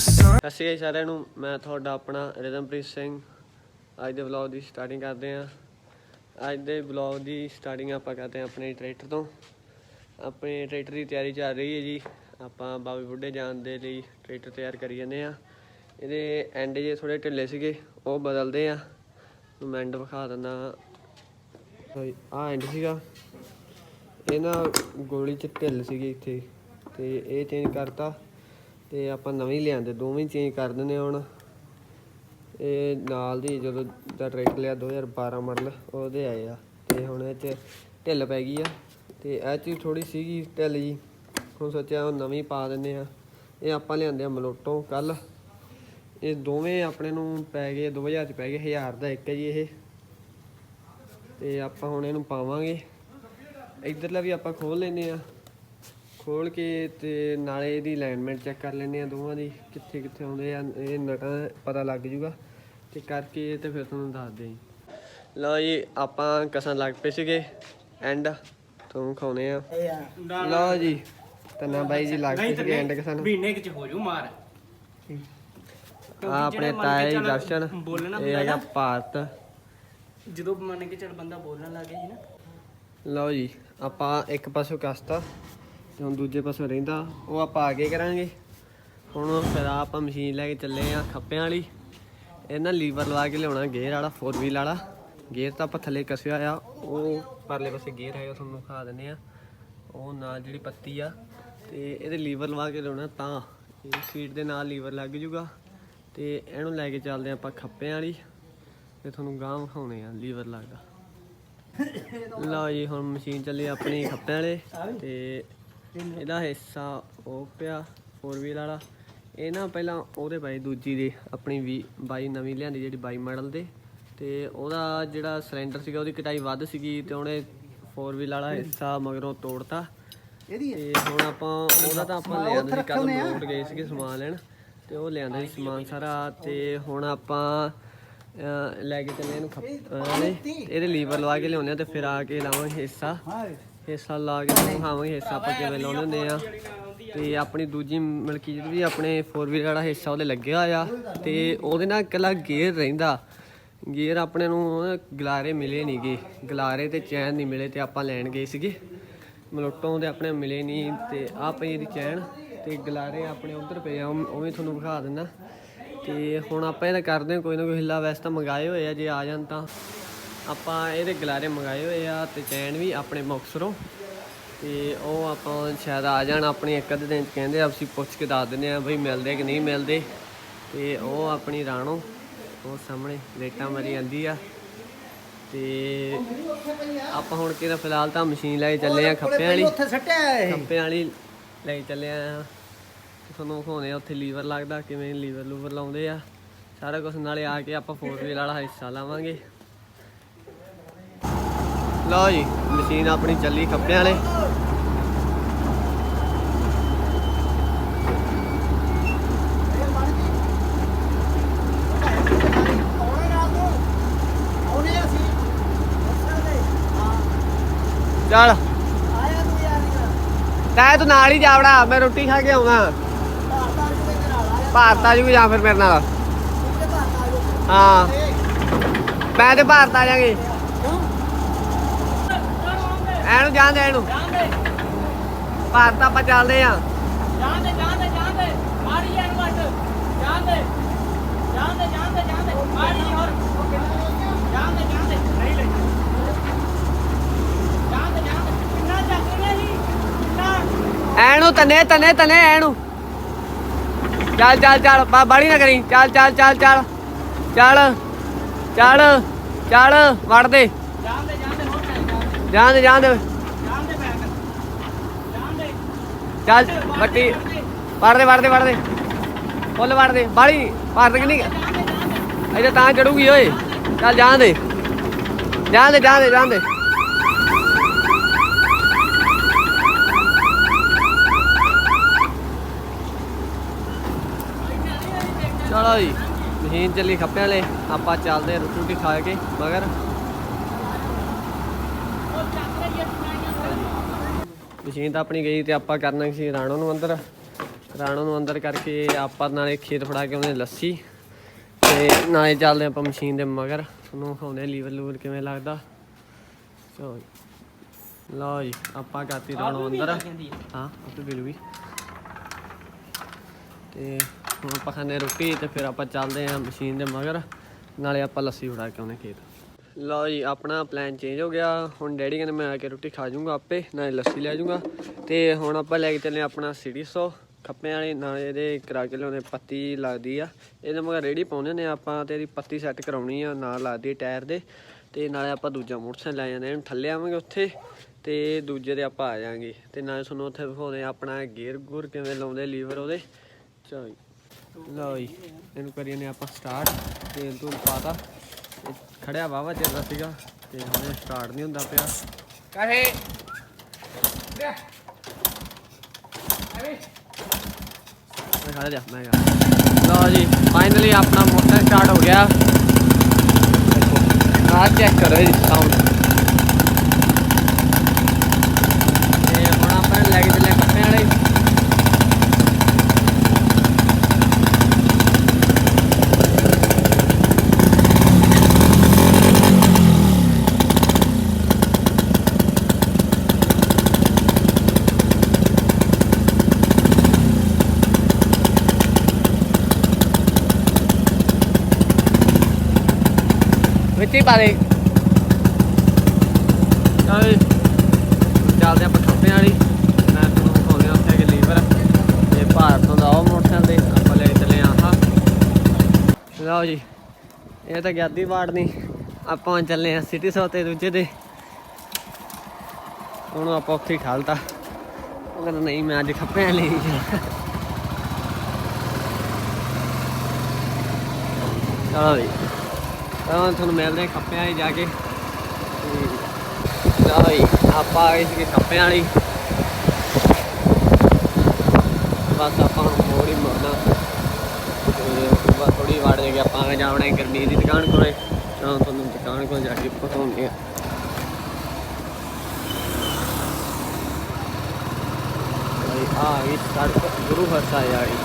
ਸਤਿ ਸ਼੍ਰੀ ਅਕਾਲ ਸਾਰਿਆਂ ਨੂੰ। ਮੈਂ ਤੁਹਾਡਾ ਆਪਣਾ ਰਿਦਮਪ੍ਰੀਤ ਸਿੰਘ। ਅੱਜ ਦੇ ਵਲੌਗ ਦੀ ਸਟਾਰਟਿੰਗ ਕਰਦੇ ਹਾਂ। ਅੱਜ ਦੇ ਵਲੌਗ ਦੀ ਸਟਾਰਟਿੰਗ ਆਪਾਂ ਕਰਦੇ ਹਾਂ ਆਪਣੇ ਟਰੈਕਟਰ ਤੋਂ। ਆਪਣੇ ਟਰੈਕਟਰ ਦੀ ਤਿਆਰੀ ਚੱਲ ਰਹੀ ਹੈ ਜੀ। ਆਪਾਂ ਬਾਬੇ ਬੁੱਢੇ ਜਾਣ ਦੇ ਲਈ ਟਰੈਕਟਰ ਤਿਆਰ ਕਰੀ ਜਾਂਦੇ ਆ ਇਹਦੇ ਐਂਡ ਜੇ ਥੋੜੇ ਢਿੱਲੇ ਸੀਗੇ ਉਹ ਬਦਲਦੇ ਆ ਮੈਂ ਐਂਡ ਵਿਖਾ ਦਿੰਦਾ ਆ ਐਂਡ ਸੀਗਾ। ਇਹ ਨਾ ਗੋਲੀ ਚ ਢਿੱਲ ਸੀਗੀ ਇੱਥੇ। ਤੇ ਇਹ ਚੇਂਜ ਕਰਤਾ। ਤੇ ਆਪਾਂ ਨਵੀਂ ਲਿਆਂਦੇ, ਦੋਵੇਂ ਚੇਂਜ ਕਰ ਦਿੰਦੇ ਹਾਂ ਹੁਣ। ਇਹ ਨਾਲ ਦੀ ਜਦੋਂ ਦਾ ਟਰੈਕਟਰ ਲਿਆ 2012 ਮਾਡਲ ਉਹਦੇ ਆਏ ਆ। ਤੇ ਹੁਣ ਇਹ ਚ ਢਿੱਲ ਪੈ ਗਈ ਆ। ਤੇ ਇਹ ਚ ਥੋੜੀ ਸੀਗੀ ਢਿੱਲ ਜੀ। ਹੁਣ ਸੋਚਿਆ ਉਹ ਨਵੀਂ ਪਾ ਦਿੰਦੇ ਆ ਇਹ ਆਪਾਂ ਲਿਆਂਦੇ ਆ ਮਲੋਟੋਂ ਕੱਲ। ਇਹ ਦੋਵੇਂ ਆਪਣੇ ਨੂੰ ਪੈ ਗਏ 2000 ਚ ਪੈ ਗਏ 1000 ਦਾ ਇੱਕ ਹੈ ਜੀ ਇਹ। ਤੇ ਆਪਾਂ ਹੁਣ ਇਹਨੂੰ ਪਾਵਾਂਗੇ। ਇਧਰਲਾ ਵੀ ਆਪਾਂ ਖੋਲ ਲੈਨੇ ਆ ਖੋਲ ਕੇ ਤੇ ਨਾਲੇ ਇਹਦੀ ਅਲਾਈਨਮੈਂਟ ਚੈੱਕ ਕਰ ਲੈਨੇ ਆ ਦੋਵਾਂ ਦੀ ਕਿੱਥੇ ਕਿੱਥੇ ਆਉਂਦੇ ਆ ਇਹ ਨਟਾਂ ਪਤਾ ਲੱਗ ਜੂਗਾ। ਤੇ ਕਰਕੇ ਤੇ ਫਿਰ ਤੁਹਾਨੂੰ ਦੱਸ ਦੇ ਲਓ ਜੀ ਆਪਾਂ ਕਸਣ ਲੱਗ ਪਏ ਸੀਗੇ ਐਂਡ ਤੁਹਾਨੂੰ ਖਾਉਨੇ ਆ। ਲਓ ਜੀ ਤੰਨਾ ਬਾਈ ਜੀ ਲੱਗ ਪਏ ਸੀਗੇ ਐਂਡ ਕਸਣ। ਮਹੀਨੇ ਕਿ ਚ ਹੋ ਜੂ ਮਾਰ। ਆ ਆਪਣੇ ਤਾਏ ਜੀ ਦਰਸ਼ਨ ਇਹ ਹੈਗਾ ਭਾਰਤ। ਜਦੋਂ ਮੰਨ ਕੇ ਚੱਲ ਬੰਦਾ ਬੋਲਣ ਲੱਗ ਗਿਆ ਸੀ ਨਾ। ਲਓ ਜੀ ਆਪਾਂ ਇੱਕ ਪਾਸੋਂ ਕਸਤਾ। ਤੇ ਹੁਣ ਦੂਜੇ ਪਾਸੇ ਰਹਿੰਦਾ, ਉਹ ਆਪਾਂ ਆ ਕੇ ਕਰਾਂਗੇ। ਹੁਣ ਫਿਰ ਆਪਾਂ ਮਸ਼ੀਨ ਲੈ ਕੇ ਚੱਲੇ ਆ ਖੱਪਿਆਂ ਵਾਲੀ। ਇਹਨਾਂ ਲੀਵਰ ਲਵਾ ਕੇ ਲਿਆਉਣਾ ਗੇਅਰ ਵਾਲਾ 4 ਵੀਲ ਵਾਲਾ। ਗੇਅਰ ਤਾਂ ਆਪਾਂ ਥੱਲੇ ਕਸਿਆ ਆ ਉਹ ਪਰਲੇ ਪਾਸੇ ਗੇਅਰ ਹੈਗਾ, ਤੁਹਾਨੂੰ ਦਿਖਾ ਦਿੰਦੇ ਆ। ਉਹ ਨਾਲ ਜਿਹੜੀ ਪੱਤੀ ਆ, ਤੇ ਇਹਦੇ ਲੀਵਰ ਲਵਾ ਕੇ ਲਿਆਉਣਾ ਤਾਂ। ਇਹ ਸੀਟ ਦੇ ਨਾਲ ਲੀਵਰ ਲੱਗ ਜੂਗਾ। ਤੇ ਇਹਨੂੰ ਲੈ ਕੇ ਚੱਲਦੇ ਆਪਾਂ ਖੱਪਿਆਂ ਵਾਲੀ। ਤੇ ਤੁਹਾਨੂੰ ਗਾਂ ਵਿਖਾਉਣੇ ਆ ਲੀਵਰ ਲੱਗਦਾ। ਲਓ ਜੀ, ਹੁਣ ਮਸ਼ੀਨ ਚੱਲੀ ਆਪਣੀ ਖੱਪਿਆਂ ਵਾਲੇ। ਤੇ ਇਹਦਾ ਹਿੱਸਾ ਉਹ ਪਿਆ 4 ਵੀਲ ਵਾਲਾ। ਇਹ ਨਾ ਪਹਿਲਾਂ ਉਹਦੇ ਪਏ ਦੂਜੀ ਦੇ ਆਪਣੀ ਵੀ 22 ਨਵੀਂ ਲਿਆਂਦੀ ਜਿਹੜੀ 22 ਮਾਡਲ ਦੇ। ਤੇ ਉਹਦਾ ਜਿਹੜਾ ਸਿਲੰਡਰ ਸੀਗਾ ਉਹਦੀ ਕਟਾਈ ਵੱਧ ਸੀਗੀ ਤੇ ਉਹਨੇ 4 ਵੀਲ ਵਾਲਾ ਹਿੱਸਾ ਮਗਰੋਂ ਤੋੜਤਾ। ਤੇ ਹੁਣ ਆਪਾਂ ਉਹਦਾ ਤਾਂ ਆਪਾਂ ਲਿਆਂਦੇ ਸੀ ਕੱਲ ਮੋੜ ਗਏ ਸੀਗੇ ਸਮਾਨ ਲੈਣ। ਤੇ ਉਹ ਲਿਆਂਦਾ ਸੀ ਸਮਾਨ ਸਾਰਾ। ਤੇ ਹੁਣ ਆਪਾਂ ਲੈ ਕੇ ਚੱਲੇ ਇਹਨੂੰ ਖੱਪਾਂਗੇ ਇਹਦੇ ਲੀਵਰ ਲਵਾ ਕੇ ਲਿਆਉਂਦੇ ਆ ਤੇ ਫਿਰ ਆ ਕੇ ਲਾਵਾਂਗੇ ਹਿੱਸਾ। ਹਿੱਸਾ ਲਾ ਕੇ ਤੁਹਾਨੂੰ ਦਿਖਾਵਾਂਗੇ ਹਿੱਸਾ ਆਪਾਂ ਕਿਵੇਂ ਲਾਉਂਦੇ ਹੁੰਦੇ ਆ। ਤੇ ਆਪਣੀ ਦੂਜੀ ਮਲਕੀ ਜਿਹੜੀ ਵੀ ਆਪਣੇ 4 ਵੀਲਰ ਵਾਲਾ ਹਿੱਸਾ ਉਹਦੇ ਲੱਗਿਆ ਹੋਇਆ ਤੇ ਉਹਦੇ ਨਾਲ ਇਕੱਲਾ ਗੇਅਰ ਰਹਿੰਦਾ। ਗੇਅਰ ਆਪਣੇ ਨੂੰ ਗਲਾਰੇ ਮਿਲੇ ਨਹੀਂਗੇ। ਗਲਾਰੇ ਤੇ ਚੈਨ ਨਹੀਂ ਮਿਲੇ ਤੇ ਆਪਾਂ ਲੈਣ ਗਏ ਸੀਗੇ। ਮਲੋਟੋਂ ਦੇ ਆਪਣੇ ਮਿਲੇ ਨਹੀਂ ਤੇ ਆ ਪਈ ਇਹਦੀ ਚੈਨ ਤੇ ਗਲਾਰੇ ਆਪਣੇ ਉਧਰ ਪਏ ਆ ਉਹ ਵੀ ਤੁਹਾਨੂੰ ਵਿਖਾ ਦਿੰਦਾ। ਤੇ ਹੁਣ ਆਪਾਂ ਇਹਦਾ ਕਰਦੇ ਹਾਂ, ਕੋਈ ਨਾ ਕੋਈ ਹਿੱਲਾ ਵੈਸੇ ਤਾਂ ਮੰਗਾਏ ਹੋਏ ਆ, ਜੇ ਆ ਜਾਣ ਤਾਂ। ਆਪਾਂ ਇਹਦੇ ਗਲਾਰੇ ਮੰਗਾਏ ਹੋਏ ਆ ਤੇ ਚੈਨ ਵੀ ਆਪਣੇ ਮੁਕਤਸਰੋਂ ਤੇ ਉਹ ਆਪਾਂ ਸ਼ਾਇਦ ਆ ਜਾਣ ਆਪਣੀ ਇੱਕ ਅੱਧੇ ਦਿਨ ਚ ਕਹਿੰਦੇ ਆ ਅਸੀਂ ਪੁੱਛ ਕੇ ਦੱਸ ਦਿੰਦੇ ਆ ਬਈ ਮਿਲਦੇ ਕਿ ਨਹੀਂ ਮਿਲਦੇ। ਤੇ ਉਹ ਆਪਣੀ ਰਾਣੋ ਉਹ ਸਾਹਮਣੇ ਰੇਟਾਂ ਮਰੀ ਜਾਂਦੀ ਆ। ਤੇ ਆਪਾਂ ਹੁਣ ਕਿਹਦਾ ਫਿਲਹਾਲ ਤਾਂ ਮਸ਼ੀਨ ਲੈ ਕੇ ਚੱਲੇ ਆ ਖੱਪਿਆਂ ਵਾਲੀ। ਉੱਥੇ ਸੱਟਿਆ ਖੱਪਿਆਂ ਵਾਲੀ ਲੈ ਕੇ ਚੱਲੇ ਆ। ਤੁਹਾਨੂੰ ਵਿਖਾਉਂਦੇ ਆ ਉੱਥੇ ਲੀਵਰ ਲੱਗਦਾ ਕਿਵੇਂ ਲੀਵਰ ਲੂਵਰ ਲਾਉਂਦੇ ਆ। ਸਾਰਾ ਕੁਝ ਨਾਲੇ ਆ ਕੇ ਆਪਾਂ ਫੋਰ ਵੀਲ ਵਾਲਾ ਹਿੱਸਾ ਲਾਵਾਂਗੇ। ਲਓ ਜੀ ਮਸ਼ੀਨ ਆਪਣੀ ਚੱਲੀ ਖੱਪਿਆਂ ਵਾਲੇ। ਚੱਲ। ਤੈ ਤੂੰ ਨਾਲ ਹੀ ਜਾਵੜਾ ਮੈਂ ਰੋਟੀ ਖਾ ਕੇ ਆਉਣਾ ਭਾਰਤ ਆ ਜੂਗੀ ਜਾਂ ਫਿਰ ਮੇਰੇ ਨਾਲ? ਹਾਂ। ਮੈਂ ਤੇ ਭਾਰਤ ਆ ਜਾਾਂਗੇ ਐਨੂੰ ਜਾਣ ਦੇ ਐਨੂੰ ਭਾਰਤ ਆਪਾਂ ਚੱਲਦੇ ਆ ਜਾਂਦੇ ਜਾਂਦੇ ਜਾਂਦੇ ਮਾਰੀ ਐਨ ਵੱਟ ਜਾਂਦੇ ਜਾਂਦੇ ਜਾਂਦੇ ਜਾਂਦੇ ਮਾਰੀ ਹੋਰ ਜਾਂਦੇ ਜਾਂਦੇ ਨਹੀਂ ਲੈ ਜਾਂਦੇ ਜਾਂਦੇ ਕਿੰਨਾ ਚੱਕ ਰਿਹਾ ਜੀ ਕਿੰਨਾ ਐਨੂੰ ਤਨੇ ਤਨੇ ਤਨੇ ਐਨੂੰ ਚੱਲ ਚੱਲ ਚੱਲ ਬਾ- ਬਾਹਲੀ ਨਾ ਕਰੀ ਚੱਲ ਚੱਲ ਚੱਲ ਚੱਲ ਚੱਲ ਚੱਲ ਚੱਲ ਵੜ ਦੇ ਜਾਂਦੇ ਜਾਂਦੇ ਹੋਰ ਚੱਲ ਜਾਂਦੇ ਜਾਂਦੇ ਜਾਂਦੇ ਜਾਂਦੇ ਬੈਕ ਜਾਂਦੇ ਚੱਲ ਬੱਟੀ ਵੜ ਦੇ ਵੜ ਦੇ ਵੜ ਦੇ। ਫੁੱਲ ਵੜ ਦੇ। ਬਾਹਲੀ ਭਾਰਤ ਕਿ ਨਹੀਂ? ਅਜੇ ਤਾਂ ਚੜੂਗੀ, ਓਏ। ਚੱਲ, ਜਾਣ ਦੇ। ਜਾਣ ਦੇ ਜਾਣ ਦੇ ਜਾਣ ਦੇ। ਚਲੋ ਜੀ, ਮਸ਼ੀਨ ਚੱਲੀ ਖੱਪਿਆਂ ਵਾਲੇ। ਆਪਾਂ ਚੱਲਦੇ ਹਾਂ ਰੋਟੀ ਖਾ ਕੇ, ਮਗਰ। ਮਸ਼ੀਨ ਤਾਂ ਆਪਣੀ ਗਈ ਤੇ ਆਪਾਂ ਕਰਨਾ ਸੀ ਰਾਣੋ ਨੂੰ ਅੰਦਰ। ਰਾਣੋ ਨੂੰ ਅੰਦਰ ਕਰਕੇ ਆਪਾਂ ਨਾਲੇ ਖੇਤ ਫੜਾ ਕੇ ਉਹਨੇ ਲੱਸੀ। ਤੇ ਨਾਲੇ ਚੱਲਦੇ ਆਪਾਂ ਮਸ਼ੀਨ ਦੇ ਮਗਰ। ਤੁਹਾਨੂੰ ਵਿਖਾਉਂਦੇ ਲੀਵਰ ਲੂਵਰ ਕਿਵੇਂ ਲੱਗਦਾ। ਚਲੋ। ਲਓ ਜੀ ਆਪਾਂ ਕਰਤੀ ਰਾਣੋ ਅੰਦਰ। ਹਾਂ। ਆਪੇ ਬਿਲ ਵੀ। ਤੇ ਹੁਣ ਆਪਾਂ ਖਾਣੇ ਰੋਟੀ ਤੇ ਫਿਰ ਆਪਾਂ ਚੱਲਦੇ ਆਂ ਮਸ਼ੀਨ ਦੇ ਮਗਰ। ਨਾਲੇ ਆਪਾਂ ਲੱਸੀ ਫੜਾ ਕੇ ਆਉਣੇ ਖੇਤ। ਲਓ ਜੀ, ਆਪਣਾ ਪਲਾਨ ਚੇਂਜ ਹੋ ਗਿਆ। ਹੁਣ ਡੈਡੀ ਕਹਿੰਦੇ ਮੈਂ ਆ ਕੇ ਰੋਟੀ ਖਾ ਜਾਊਂਗਾ ਆਪੇ, ਨਾਲੇ ਲੱਸੀ ਲੈ ਜਾਊਂਗਾ। ਤੇ ਹੁਣ ਆਪਾਂ ਲੈ ਕੇ ਚੱਲੇ ਆਪਣਾ ਸਿਟੀ ਸੋ ਖੱਪਿਆਂ ਵਾਲੇ, ਨਾਲੇ ਇਹਦੇ ਕਰਾ ਕੇ ਲਿਆਉਂਦੇ ਪੱਤੀ ਲੱਗਦੀ ਆ। ਇਹਦੇ ਮਗਰ ਰੇੜੀ ਪਾਉਂਦੇ ਨੇ ਆਪਾਂ ਤੇ ਇਹਦੀ ਪੱਤੀ ਸੈੱਟ ਕਰਾਉਣੀ ਆ, ਨਾਲ ਲੱਗਦੀ ਟਾਇਰ ਦੇ। ਤੇ ਨਾਲੇ ਆਪਾਂ ਦੂਜਾ ਮੋਟਰਸਾਈਕਲ ਲੈ ਜਾਂਦੇ ਹਾਂ ਥੱਲੇ ਆਵਾਂਗੇ ਉੱਥੇ। ਤੇ ਦੂਜੇ ਦੇ ਆਪਾਂ ਆ ਜਾਾਂਗੇ। ਤੇ ਨਾਲੇ ਤੁਹਾਨੂੰ ਉੱਥੇ ਦਿਖਾਉਂਦੇ ਆਪਣਾ ਗੇਅਰ ਗੂਰ ਕਿਵੇਂ ਲਾਉਂਦੇ ਲੀਵਰ ਉਹਦੇ। ਚਲੋ ਜੀ। ਲਓ ਜੀ, ਇਹਨੂੰ ਕਰੀਏ ਨੇ ਆਪਾਂ ਸਟਾਰਟ ਤੇਲ ਤੋਂ। ਪਾਤਾ ਖੜਿਆ ਵਾਵਾ ਚਿਰ ਦਾ ਸੀਗਾ ਤੇ ਹੁਣੇ ਸਟਾਰਟ ਨਹੀਂ ਹੁੰਦਾ ਪਿਆ। ਕਹੇ? ਮੈਂ ਖੜਾ ਜਾ ਮੈਂ ਲਓ ਜੀ ਫਾਈਨਲੀ ਆਪਣਾ ਮੋਟਰ ਸਟਾਰਟ ਹੋ ਗਿਆ। ਆ ਚੈੱਕ ਕਰੋ ਇਹ ਸਾਊਂਡ ਤੇ ਹੁਣ ਆਪਾਂ ਲੈ ਕੇ ਚੱਲੇ ਕੱਪੜੇ ਵਾਲੇ ਵਿੱਚ ਹੀ ਚੱਲ ਚੱਲਦੇ ਆਪਾਂ ਖੱਪੇ ਵਾਲੀ। ਮੈਂ ਤੁਹਾਨੂੰ ਦਿਖਾਉਂਦੇ ਹਾਂ ਉੱਥੇ ਕਿ ਲੀਵਰ ਇਹ ਭਾਰਤ ਤੋਂ ਦਾ ਉਹ ਮੋਟਰਸਾਈਕਲ ਦੇ ਆਪਾਂ ਲੈ ਕੇ ਚੱਲੇ ਹਾਂ ਲਓ ਜੀ, ਇਹ ਤਾਂ ਗਿਆਦੀ ਵਾਰਡ ਨਹੀਂ ਆਪਾਂ ਚੱਲੇ ਹਾਂ ਸਿਟੀ ਸੌ ਤੇ ਦੂਜੇ ਤੇ। ਉਹਨੂੰ ਆਪਾਂ ਉੱਥੇ ਹੀ ਖਾਲਤਾ ਉਹ ਕਹਿੰਦਾ, ਨਹੀਂ, ਮੈਂ ਅੱਜ ਖੱਪੇ ਵਾਲੀ ਨਹੀਂ ਚਲੋ ਜੀ। ਤਾਂ ਤੁਹਾਨੂੰ ਮਿਲਦੇ ਹਾਂ ਖੱਪਿਆਂ ਵਾਲੀ ਜਾ ਕੇ ਤੇ ਲਓ ਜੀ, ਆਪਾਂ ਆ ਗਏ ਸੀਗੇ ਖੱਪਿਆਂ ਵਾਲੀ। ਬਸ ਆਪਾਂ ਹੁਣ ਮੋੜ ਹੀ ਮੋੜਨਾ। ਬਸ ਥੋੜੀ ਵਾੜ ਦੇ ਕੇ ਆਪਾਂ ਆ ਜਾਵਣਾ ਗਰਮੀ ਦੀ ਦੁਕਾਨ ਕੋਲੇ। ਤਾਂ ਤੁਹਾਨੂੰ ਦੁਕਾਨ ਕੋਲ ਜਾ ਕੇ ਪਹੁੰਚਾਉਂਦੇ ਆ ਆ ਗਈ ਸੜਕ ਗੁਰੂ ਹਰਸਾ ਵਾਲੀ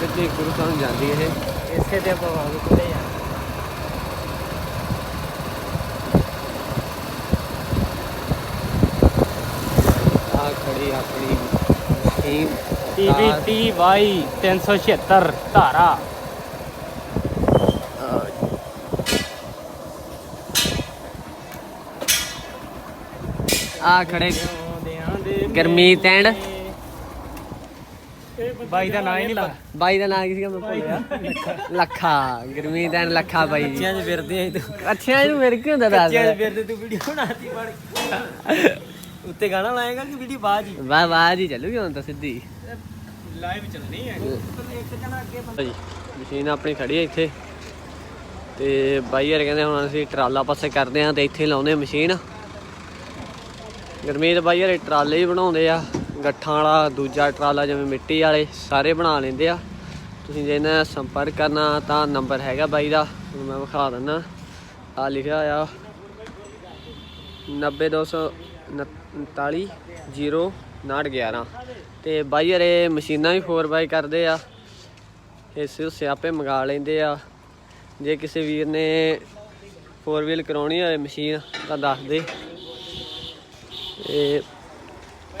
ਸਿੱਧੇ ਗੁਰੂ ਸਾਹਿਬ ਜਾਂਦੀ ਹੈ ਇਸੇ ਤੇ ਆਪਾਂ ਵਾਂਗ ਕੋਲੇ ਖੜੀ ਆਪਣੀ ਮਸ਼ੀਨ ਟੀਵੀ ਟੀ ਵਾਈ 376 ਧਾਰਾ। ਆ ਖੜੇ ਗਰਮੀਤ ਐਂਡ ਬਾਈ ਦਾ ਨਾਂ ਹੀ ਨਹੀਂ ਪਤਾ ਬਾਈ ਦਾ ਨਾਮ ਕੀ ਸੀਗਾ ਮੈਂ ਭੁੱਲ ਗਿਆ। ਲੱਖਾ ਗਰਮੀਤ ਐਂਡ ਲੱਖਾ ਬਾਈ ਜੀ। ਚ ਫਿਰਦੇ ਆ ਤੂੰ। ਅੱਛਾ ਇਹਨੂੰ ਮੇਰੇ ਕੀ ਹੁੰਦਾ ਦੱਸ। ਕੱਚਿਆਂ 'ਚ ਫਿਰਦੇ ਤੂੰ ਵੀਡੀਓ ਬਣਾਤੀ ਬਣ ਉੱਤੇ ਗਾਣਾ ਲਾਏਗਾ ਕਿ ਵੀਡੀਓ ਬਾਅਦ ਹੀ ਵਾਹ ਵਾਹ ਜੀ ਚੱਲੂਗੀ ਹੁਣ ਤਾਂ ਸਿੱਧੀ। ਲਾਈਵ ਚੱਲਣੀ ਹੈ। ਇੱਕ ਜਣਾ ਅੱਗੇ ਜੀ ਮਸ਼ੀਨ ਆਪਣੀ ਖੜੀ ਹੈ ਇੱਥੇ। ਤੇ ਬਾਈ ਯਾਰ ਕਹਿੰਦੇ ਹੁਣ ਅਸੀਂ ਟਰਾਲਾ ਪਾਸੇ ਕਰਦੇ ਆਂ ਤੇ ਇੱਥੇ ਲਾਉਂਦੇ ਆ ਮਸ਼ੀਨ। ਗਰਮੀਤ ਬਾਈ ਯਾਰ ਟਰਾਲੇ ਹੀ ਬਣਾਉਂਦੇ ਆ। ਗੱਠਾਂ ਵਾਲਾ ਦੂਜਾ ਟਰਾਲਾ ਜਿਵੇਂ ਮਿੱਟੀ ਵਾਲੇ ਸਾਰੇ ਬਣਾ ਲੈਂਦੇ ਆ। ਤੁਸੀਂ ਜੇ ਇਹਨਾਂ ਸੰਪਰਕ ਕਰਨਾ ਤਾਂ ਨੰਬਰ ਹੈਗਾ ਬਾਈ ਦਾ। ਤੁਹਾਨੂੰ ਮੈਂ ਵਿਖਾ ਦਿੰਦਾ। ਆ ਲਿਖਿਆ ਆ 90249 0 ਤੇ ਬਾਈ ਯਾਰ ਇਹ ਮਸ਼ੀਨਾਂ ਵੀ 4x ਕਰਦੇ ਆ। ਇਸੇ ਸਿਰਫ ਆਪੇ ਮੰਗਾ ਲੈਂਦੇ ਆ। ਜੇ ਕਿਸੇ ਵੀਰ ਨੇ 4 ਵੀਲ ਕਰਾਉਣੀ ਹੋਵੇ ਮਸ਼ੀਨ, ਤਾਂ ਦੱਸ ਦੇ। ਇਹ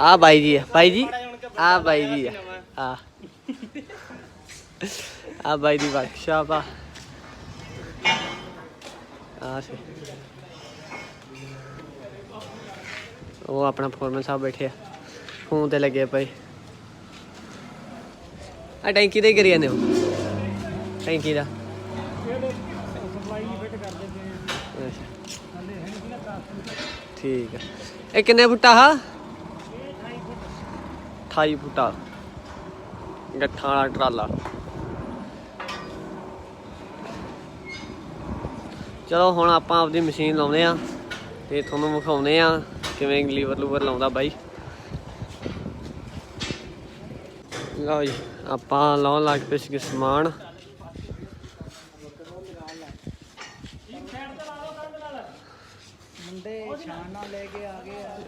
ਆ ਬਾਈ ਜੀ ਆ। ਬਾਈ ਜੀ? ਆ ਬਾਈ ਜੀ ਆ। ਆ। ਆ ਬਾਈ ਦੀ ਵਰਕਸ਼ਾਪ ਆ। ਆ ਸੇ। ਉਹ ਆਪਣਾ ਫੋਰਮੈਨ ਸਾਹਿਬ ਬੈਠੇ ਆ। ਫੋਨ ਤੇ ਲੱਗੇ ਪਏ। ਆ ਟੈਂਕੀ 'ਤੇ ਹੀ ਕਰੀ ਜਾਂਦੇ ਹੋ? ਟੈਂਕੀ ਦਾ। ਠੀਕ ਹੈ ਇਹ ਕਿੰਨੇ ਫੁੱਟਾ ਹਾ 28 ਫੁੱਟਾ ਗੱਠਾਂ ਵਾਲਾ ਟਰਾਲਾ। ਚਲੋ ਹੁਣ ਆਪਾਂ ਆਪਦੀ ਮਸ਼ੀਨ ਲਾਉਂਦੇ ਆ ਤੇ ਤੁਹਾਨੂੰ ਵਿਖਾਉਂਦੇ ਆ ਕਿਵੇਂ ਲੀਵਰ ਲੂਵਰ ਲਾਉਂਦਾ ਬਾਈ? ਲਓ ਜੀ ਆਪਾਂ ਲਾਉਣ ਲੱਗ ਪਏ ਸੀਗੇ ਸਮਾਨ। ਮੁੰਡੇ ਛਾਣ ਲੈ ਕੇ ਆ ਗਏ ਆ।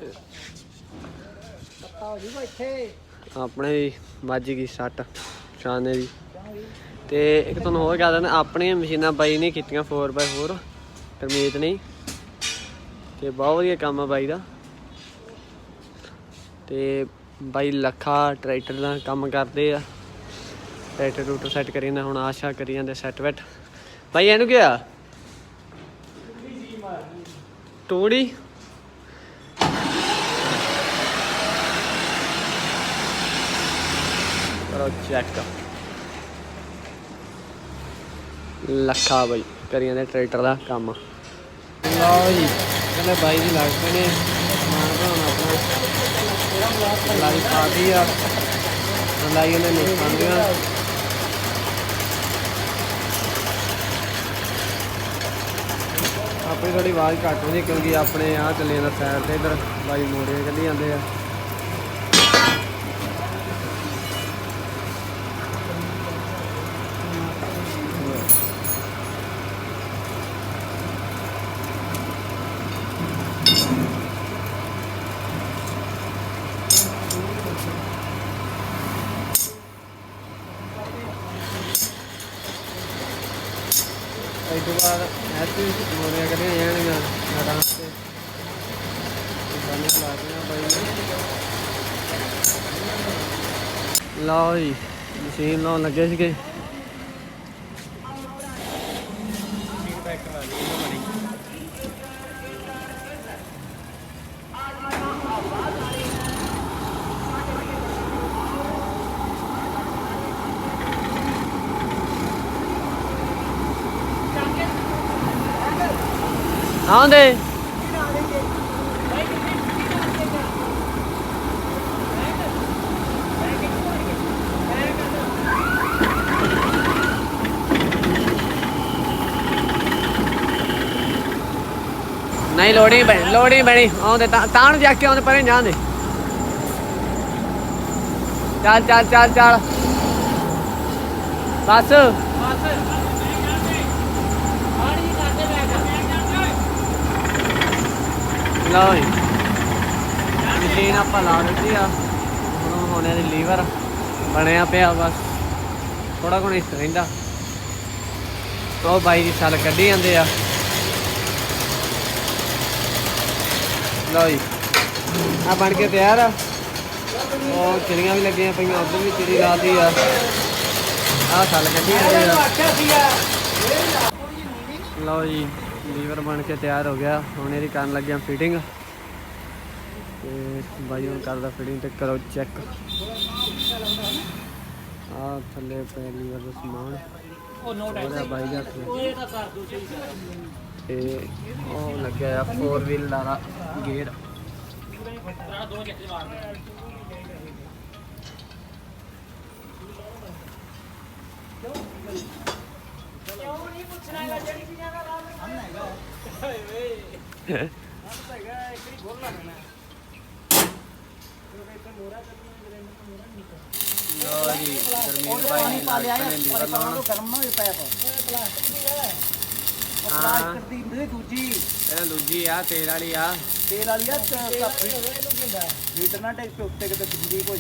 ਪੱਤਾ ਹੋ ਜੂਗਾ ਇੱਥੇ। ਆਪਣੇ ਵੀ ਵੱਜ ਗਈ ਸੱਟ ਸ਼ਾਨੇ ਦੀ। ਤੇ ਇੱਕ ਤੁਹਾਨੂੰ ਹੋਰ ਕਹਿ ਦਿੰਦਾ ਆਪਣੀਆਂ ਮਸ਼ੀਨਾਂ ਬਾਈ ਨੇ ਕੀਤੀਆਂ 4x4 ਕਰਮੀਤ ਨੇ। ਤੇ ਬਹੁਤ ਵਧੀਆ ਕੰਮ ਆ ਬਾਈ ਦਾ। ਤੇ ਬਾਈ ਲੱਖਾ ਟਰੈਕਟਰ ਦਾ ਕੰਮ ਕਰਦੇ ਆ। ਟਰੈਕਟਰ ਰੂਟਰ ਸੈੱਟ ਕਰੀ ਜਾਂਦਾ, ਹੁਣ ਆਸ਼ਾ ਕਰੀ ਜਾਂਦੇ ਸੈੱਟ ਵੈਟ ਬਾਈ, ਇਹਨੂੰ ਕੀ ਆ ਟੂੜੀ ਕਰੋ ਚੈੱਕ ਲੱਖਾ ਬਾਈ, ਕਰੀ ਜਾਂਦੇ ਟਰੈਕਟਰ ਦਾ ਕੰਮ। ਲਓ ਜੀ, ਕਹਿੰਦੇ ਬਾਈ ਜੀ ਲੱਗ ਪਏ ਨੇ। ਸਮਾਨ ਬਣਾਉਣਾ ਆਪਣਾ। ਲਾਈ ਪਾਦੀ ਆ। ਲਾਈ ਉਹਨੇ ਨਹੀਂ ਖਾਂਦੀਆਂ। ਆਪਣੀ ਥੋੜੀ ਆਵਾਜ਼ ਘੱਟ ਹੁੰਦੀ ਕਿਉਂਕਿ ਆਪਣੇ ਆ ਚੱਲੇ ਦਾ ਸਾਈਡ ਤੇ ਇਧਰ, ਬਾਈ ਮੋੜੇ ਕੱਢੀ ਜਾਂਦੇ ਆ। ਤੋਂ ਬਾਅਦ ਐਸੀ ਮੋੜੀਆਂ ਕੱਢੀਆਂ ਜਾਣਗੀਆਂ ਆਰਾਮ ਤੇ। ਬੰਨ੍ਹ ਲਾ ਦਿਆਂ ਬਾਈ ਨੇ। ਲਓ ਜੀ, ਮਸ਼ੀਨ ਲਾਉਣ ਲੱਗੇ ਸੀਗੇ। ਆਉਂਦੇ। ਨਹੀਂ, ਲੋੜੀ ਬਣ ਲੋੜੀ ਬਣੀ ਆਉਂਦੇ, ਤਾਂ ਤਾਂ ਨੂੰ ਜਾ ਕੇ ਆਉਂਦੇ, ਪਰੇ ਜਾਂਦੇ। ਚੱਲ ਚੱਲ ਚੱਲ ਚੱਲ। ਬਸ ਬਸ ਮਾੜੀ ਜੀ ਕਰਦੇ ਬੈਗ ਲਓ ਜੀ ਮਸ਼ੀਨ ਆਪਾਂ ਲਾ ਦਿੱਤੀ ਆ। ਹੁਣ ਹੋਣੇ ਦੀ ਲੀਵਰ। ਬਣਿਆ ਪਿਆ ਬਸ। ਥੋੜਾ ਕੁ ਇਸ ਰਹਿੰਦਾ। ਉਹ ਬਾਈ ਦੀ ਛਲ ਕੱਢੀ ਜਾਂਦੇ ਆ। ਲਓ ਜੀ। ਆ ਬਣ ਕੇ ਤਿਆਰ ਆ। ਉਹ ਚਿੜੀਆਂ ਵੀ ਲੱਗੀਆਂ ਪਈਆਂ, ਉੱਧਰ ਵੀ ਚਿੜੀ ਲਾਤੀ ਆ। ਆਹ ਛਲ ਕੱਢੀ ਜਾਂਦੇ ਆ। ਲਓ ਜੀ। ਲੀਵਰ ਬਣ ਕੇ ਤਿਆਰ ਹੋ ਗਿਆ। ਹੁਣ ਇਹਦੀ ਕਰਨ ਲੱਗਿਆ ਫਿਟਿੰਗ ਤੇ ਬਾਈ ਹੁਣ ਕਰਦਾ ਫਿਟਿੰਗ ਤੇ ਕਰੋ ਚੈੱਕ ਆ ਥੱਲੇ ਪੈ ਲੀਵਰ ਦਾ ਸਮਾਨ। ਉਹ ਨੋ ਉਹਦਾ ਬਾਈ ਦਾ ਹੱਥ ਇਹ ਤਾਂ ਕਰ ਦੋ ਸਹੀ ਤੇ ਉਹ ਲੱਗਿਆ ਆ 4 ਵੀਲ ਦਾ ਗੇਅਰ ਦੋ ਚੱਕਰ ਮਾਰ ਕਿਉਂ ਨਹੀਂ ਪੁੱਛਣਾ ਹੈਗਾ ਜਿਹੜੀ ਚੀਜ਼ਾਂ ਦਾ? ਨਾਮ ਜੀ ਗਰਮੀ ਬਾਈ ਨੇ ਲੱਗ ਪਏ ਲੀਵਰ ਲਾਉਣ ਹਾਂ ਪਲਾਸਟਿਕ ਦੂਜੀ ਆ ਤੇਲ ਵਾਲੀ ਆ ਤੇਲ ਵਾਲੀ ਆ ਹੀਟਰ ਨਾ ਟੈਕ ਉੱਤੇ ਕਿਤੇ ਲੀਕ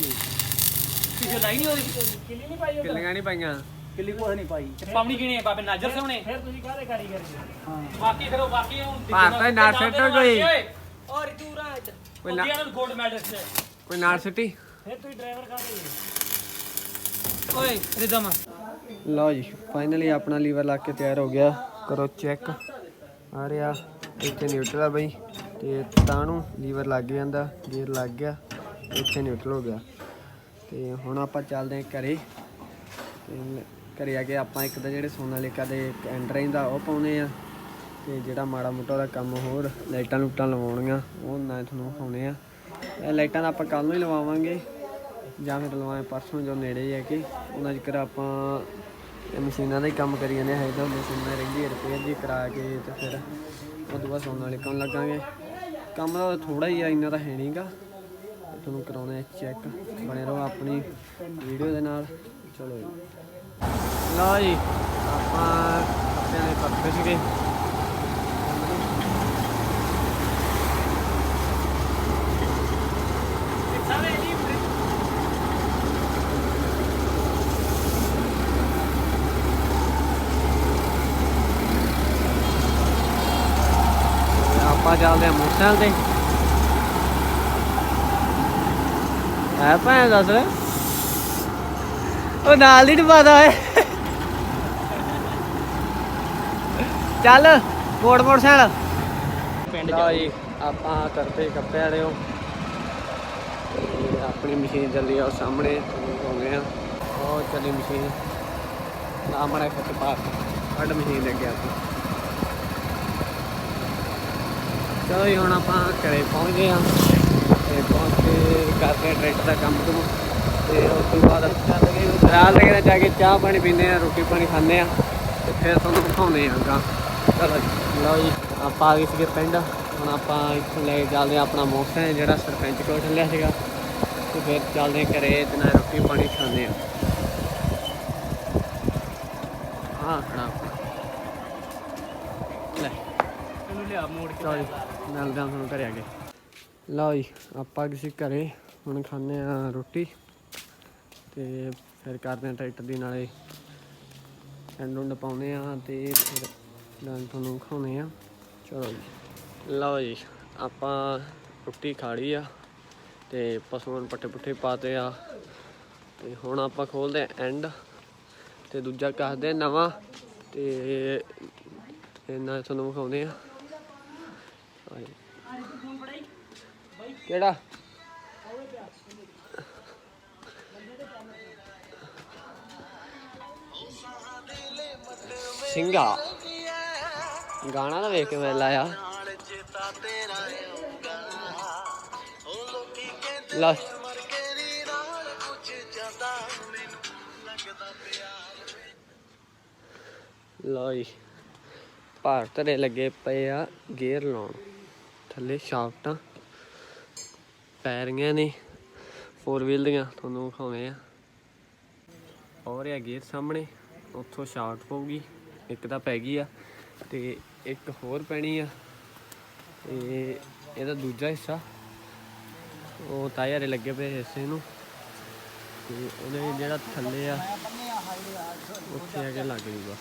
ਨਹੀਂ ਉਹਦੀ ਕਿੱਲੀਆਂ ਨਹੀਂ ਪਾਈਆਂ? ਕਿੱਲੀ ਕੋਹ ਨਹੀਂ ਪਾਈ। ਪਾਵਣੀ ਕਿਨੇ ਬਾਬੇ ਨਾਜਰ ਸੋਹਣੇ? ਫਿਰ ਤੁਸੀਂ ਕਾਹਦੇ ਕਾਰੀਗਰ ਹਾਂ। ਬਾਕੀ ਕਰੋ ਬਾਕੀ ਹੁਣ ਭਾਰਤ ਦੇ ਨਾਲ ਸੈੱਟ ਹੋ ਗਈ। ਔਰ ਤੂੰ ਰਾਜ ਕੋਈ ਨਾ- ਨਾ ਗੋਲਡ ਮੈਡਲ ਤੇ ਕੋਈ ਨਾਲ ਸਿੱਟੀ? ਫਿਰ ਤੁਸੀਂ ਡਰਾਈਵਰ ਕਾਹਦੇ ਓਏ ਰਿਦਮ। ਲਓ ਜੀ ਫਾਈਨਲੀ ਆਪਣਾ ਲੀਵਰ ਲਾ ਕੇ ਤਿਆਰ ਹੋ ਗਿਆ। ਕਰੋ ਚੈੱਕ ਆ ਰਿਹਾ ਇੱਥੇ ਨਿਊਟਰਲ ਆ ਬਈ। ਤੇ ਤਾਂ ਨੂੰ ਲੀਵਰ ਲੱਗ ਜਾਂਦਾ ਗੇਅਰ ਲੱਗ ਗਿਆ ਇੱਥੇ ਨਿਊਟਰਲ ਹੋ ਗਿਆ। ਤੇ ਹੁਣ ਆਪਾਂ ਚੱਲਦੇ ਹਾਂ ਘਰੇ। ਤੇ ਲ- ਘਰੇ ਆ ਕੇ ਆਪਾਂ ਇੱਕ ਤਾਂ ਜਿਹੜੇ ਸੋਨਾਲੀਕਾ ਦੇ ਐਂਡ ਰਹਿੰਦਾ ਉਹ ਪਾਉਨੇ ਆ ਤੇ ਜਿਹੜਾ ਮਾੜਾ ਮੋਟਾ ਦਾ ਕੰਮ ਹੋਰ ਲਾਈਟਾਂ ਲੂਟਾਂ ਲਵਾਉਣੀਆਂ, ਉਹ ਨਾ ਤੁਹਾਨੂੰ ਵਿਖਾਉਣੇ ਆ। ਇਹ ਲਾਈਟਾਂ ਦਾ ਆਪਾਂ ਕੱਲ ਨੂੰ ਹੀ ਲਵਾਵਾਂਗੇ, ਜਾਂ ਫਿਰ ਲਵਾਏ ਪਰਸੋਂ ਜੋ ਨੇੜੇ ਹੈ ਕਿ ਉਹਨਾਂ ਜ਼ਿਕਰ ਆਪਾਂ ਇਹ ਮਸ਼ੀਨਾਂ ਦਾ ਹੀ ਕੰਮ ਕਰੀ ਜਾਂਦੇ ਹਾਂ ਇਹਦਾ ਮਸ਼ੀਨਾਂ ਰਹਿੰਦੀ ਰਿਪੇਅਰ ਜੀ ਕਰਾ ਕੇ ਤੇ ਫਿਰ ਉਹ ਤੋਂ ਬਾਅਦ ਸੋਨ ਵਾਲੇ ਕੰਮ ਲੱਗਾਂਗੇ। ਕੰਮ ਦਾ ਥੋੜਾ ਹੀ ਆ, ਇੰਨਾ ਤਾਂ ਹੈ ਨਹੀਂਗਾ ਤੁਹਾਨੂੰ ਕਰਾਉਣੇ ਚੈੱਕ ਬਣੇ ਰਹੋ ਆਪਣੀ ਵੀਡੀਓ ਦੇ ਨਾਲ। ਚਲੋ ਜੀ। ਲਓ ਜੀ, ਆਪਾਂ ਆਪਣੇ ਨੇ ਪੱਕੇ ਸੀਗੇ। ਆਪਾਂ ਚੱਲਦੇ ਆ ਮੋਟਰਸਾਈਕਲ ਤੇ। ਆ ਭਾਂ ਦੱਸ ਉਹ ਨਾਲ ਦੀ ਡਬਾਦਾ ਓਏ। ਚੱਲ ਮੋੜ ਮੋਟਰਸਾਈਕਲ। ਪਿੰਡ ਲਓ ਜੀ ਆਪਾਂ ਕਰਦੇ ਕੱਪੜੇ ਵਾਲਿਓ ਆਪਣੀ ਮਸ਼ੀਨ ਚੱਲੀ ਆ ਸਾਹਮਣੇ ਤੁਹਾਨੂੰ ਦਿਖਾਉਂਦੇ ਆ। ਉਹ ਚੱਲੀ ਮਸ਼ੀਨ। ਸਾਹਮਣੇ ਖੱਟ ਪਾ ਕੱਢ ਮਸ਼ੀਨ ਲੱਗੇ ਆਪਾਂ ਚਲੋ ਜੀ ਹੁਣ ਆਪਾਂ ਘਰੇ ਪਹੁੰਚ ਗਏ ਆ। ਤੇ ਪਹੁੰਚ ਕੇ ਕਰਦੇ ਆ ਟਰੈਕਟਰ ਦਾ ਕੰਮ ਕੁਮ। ਤੇ ਉਸ ਤੋਂ ਬਾਅਦ ਰਾਤ ਦੇ ਜਾ ਕੇ ਚਾਹ ਪਾਣੀ ਪੀਂਦੇ ਆ ਰੋਟੀ ਪਾਣੀ ਖਾਂਦੇ ਆ ਤੇ ਫਿਰ ਤੁਹਾਨੂੰ ਦਿਖਾਉਂਦੇ ਆ ਅੱਗਾ। ਚਲੋ ਲਓ ਜੀ ਆਪਾਂ ਆ ਗਏ ਸੀਗੇ ਪਿੰਡ। ਹੁਣ ਆਪਾਂ ਇੱਥੋਂ ਲੈ ਕੇ ਚੱਲਦੇ ਆ ਆਪਣਾ ਮੋਟਰਸਾਈਕਲ ਜਿਹੜਾ ਸਰਪੰਚ ਕੋਲ ਚੱਲਿਆ ਸੀਗਾ। ਤੇ ਫਿਰ ਚੱਲਦੇ ਆ ਘਰੇ ਤੇ ਨਾਲ ਰੋਟੀ ਪਾਣੀ ਖਾਂਦੇ ਆ। ਹਾਂ ਖੜਾ ਲੈ। ਇਹਨੂੰ ਲਿਆ ਮੋੜ ਕੇ ਮਿਲਦੇ ਹਾਂ ਤੁਹਾਨੂੰ ਘਰੇ ਆ ਕੇ। ਲਓ ਜੀ, ਆਪਾਂ ਕਿਸੇ ਘਰੇ ਹੁਣ ਖਾਂਦੇ ਆ ਰੋਟੀ ਤੇ ਫਿਰ ਕਰਦੇ ਆ ਟਰੈਕਟਰ ਦੀ ਨਾਲੇ ਐਂਡ ਉੰਡ ਪਾਉਂਦੇ ਆ ਤੇ ਫਿਰ ਨਾਲ ਤੁਹਾਨੂੰ ਖਾਉਂਦੇ ਆ ਚਲੋ ਜੀ। ਲਓ ਜੀ, ਆਪਾਂ ਰੋਟੀ ਖਾ ਲਈ ਆ ਤੇ ਪਸ਼ੂਆਂ ਨੂੰ ਪੱਠੇ ਪੁੱਠੇ ਪਾਤੇ ਆ ਤੇ ਹੁਣ ਆਪਾਂ ਖੋਲਦੇ ਆ ਐਂਡ ਤੇ ਦੂਜਾ ਕਰਦੇ ਨਵਾਂ ਤੇ ਇਹਨਾਂ ਤੁਹਾਨੂੰ ਵਿਖਾਉਂਦੇ ਆ ਕਿਹੜਾ? ਸਿੰਘਾ ਗਾਣਾ ਤਾਂ ਵੇਖ ਕੇ ਮੈਂ ਲਾਇਆ ਲਾ ਲਓ ਭਾਰਤ ਦੇ ਲੱਗੇ ਪਏ ਆ ਗੇਅਰ ਲਾਉਣ। ਥੱਲੇ ਸ਼ਾਫਟਾਂ ਪੈਰੀਆਂ ਨੇ ਫੋਰ ਵੀਲ ਦੀਆਂ ਤੁਹਾਨੂੰ ਵਿਖਾਉਂਦੇ ਆ। ਔਰ ਇਹ ਗੇਅਰ ਸਾਹਮਣੇ ਉੱਥੋਂ ਸ਼ਾਫਟ ਪਊਗੀ ਇੱਕ ਤਾਂ ਪੈ ਗਈ ਆ ਤੇ ਇੱਕ ਹੋਰ ਪੈਣੀ ਆ। ਤੇ ਇਹਦਾ ਦੂਜਾ ਹਿੱਸਾ ਉਹ ਟਾਇਰ ਦੇ ਲੱਗੇ ਪਏ ਹਿੱਸੇ ਨੂੰ। ਤੇ ਉਹਦੇ ਜਿਹੜਾ ਥੱਲੇ ਆ ਉੱਥੇ ਆ ਕੇ ਲੱਗ ਜੂਗਾ।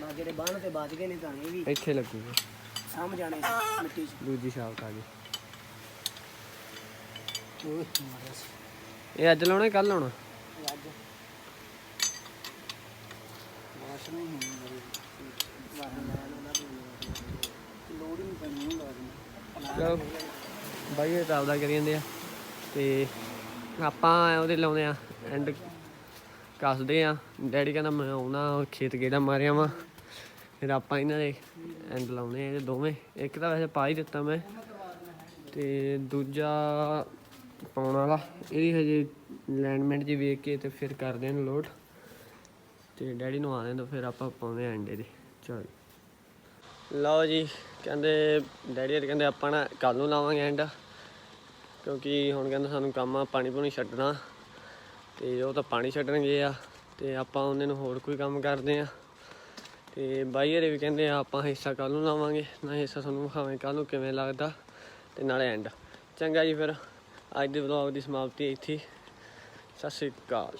ਨਾ ਜਿਹੜੇ ਬਾਣ ਤੇ ਵੱਜ ਗਏ ਨੇ ਤਾਂ ਇਹ ਵੀ। ਇੱਥੇ ਲੱਗੂਗਾ। ਸਾਂਭ ਜਾਣੇ ਮਿੱਟੀ 'ਚ। ਦੂਜੀ ਸ਼ਾਫਟ ਆ ਗਈ। ਓਏ ਮਾਰਿਆ ਸੀ। ਇਹ ਅੱਜ ਲਾਉਣਾ ਕੱਲ ਲਾਉਣਾ? ਅੱਜ। ਵਾਹਨ ਲੋੜ ਹੀ ਨਹੀਂ ਪੈਣੀ ਚਲੋ ਬਾਈ ਇਹ ਤਾਂ ਆਪਦਾ ਕਰੀ ਜਾਂਦੇ ਆ। ਤੇ ਆਪਾਂ ਉਹਦੇ ਲਾਉਂਦੇ ਆ ਐਂਡ ਕੱਸਦੇ ਆ। ਡੈਡੀ ਕਹਿੰਦਾ ਮੈਂ ਆਉਣਾ ਖੇਤ ਗੇੜਾ ਮਾਰਿਆ ਵਾਂ। ਫਿਰ ਆਪਾਂ ਇਹਨਾਂ ਦੇ ਐਂਡ ਲਾਉਣੇ ਆ ਇਹ ਦੋਵੇਂ। ਇੱਕ ਤਾਂ ਵੈਸੇ ਪਾ ਹੀ ਦਿੱਤਾ ਮੈਂ ਤੇ ਦੂਜਾ ਪਾਉਣ ਵਾਲਾ ਇਹਦੀ ਹਜੇ ਲੈਂਡਮੈਂਟ ਜੀ ਵੇਖ ਕੇ ਤੇ ਫਿਰ ਕਰਦੇ ਆ ਲੋਡ। ਤੇ ਡੈਡੀ ਨੂੰ ਆ ਦੇਣ ਫਿਰ ਆਪਾਂ ਪਾਉਂਦੇ ਆ ਐਂਡੇ ਦੇ ਚਲੋ। ਲਓ ਜੀ, ਕਹਿੰਦੇ, ਡੈਡੀ ਹਰ ਕਹਿੰਦੇ ਆਪਾਂ ਨਾ ਕੱਲ ਨੂੰ ਲਾਵਾਂਗੇ ਐਂਡ ਕਿਉਂਕਿ ਹੁਣ ਕਹਿੰਦਾ ਸਾਨੂੰ ਕੰਮ ਆ, ਪਾਣੀ ਪੂਣੀ ਛੱਡਣਾ। ਤੇ ਉਹ ਤਾਂ ਪਾਣੀ ਛੱਡਣ ਗਏ ਆ, ਤੇ ਆਪਾਂ ਉਹਨਾਂ ਨੂੰ ਹੋਰ ਕੋਈ ਕੰਮ ਕਰਦੇ ਆ। ਤੇ ਬਾਈ ਹਰੇ ਵੀ ਕਹਿੰਦੇ ਆ, ਆਪਾਂ ਹਿੱਸਾ ਕੱਲ ਨੂੰ ਲਾਵਾਂਗੇ। ਨਾ ਹਿੱਸਾ ਤੁਹਾਨੂੰ ਵਿਖਾਵਾਂਗੇ ਕੱਲ ਨੂੰ ਕਿਵੇਂ ਲੱਗਦਾ ਤੇ ਨਾਲੇ ਐਂਡ ਚੰਗਾ ਜੀ ਫਿਰ, ਅੱਜ ਦੇ ਵਲੌਗ ਦੀ ਸਮਾਪਤੀ ਇੱਥੇ ਸਤਿ ਸ਼੍ਰੀ ਅਕਾਲ।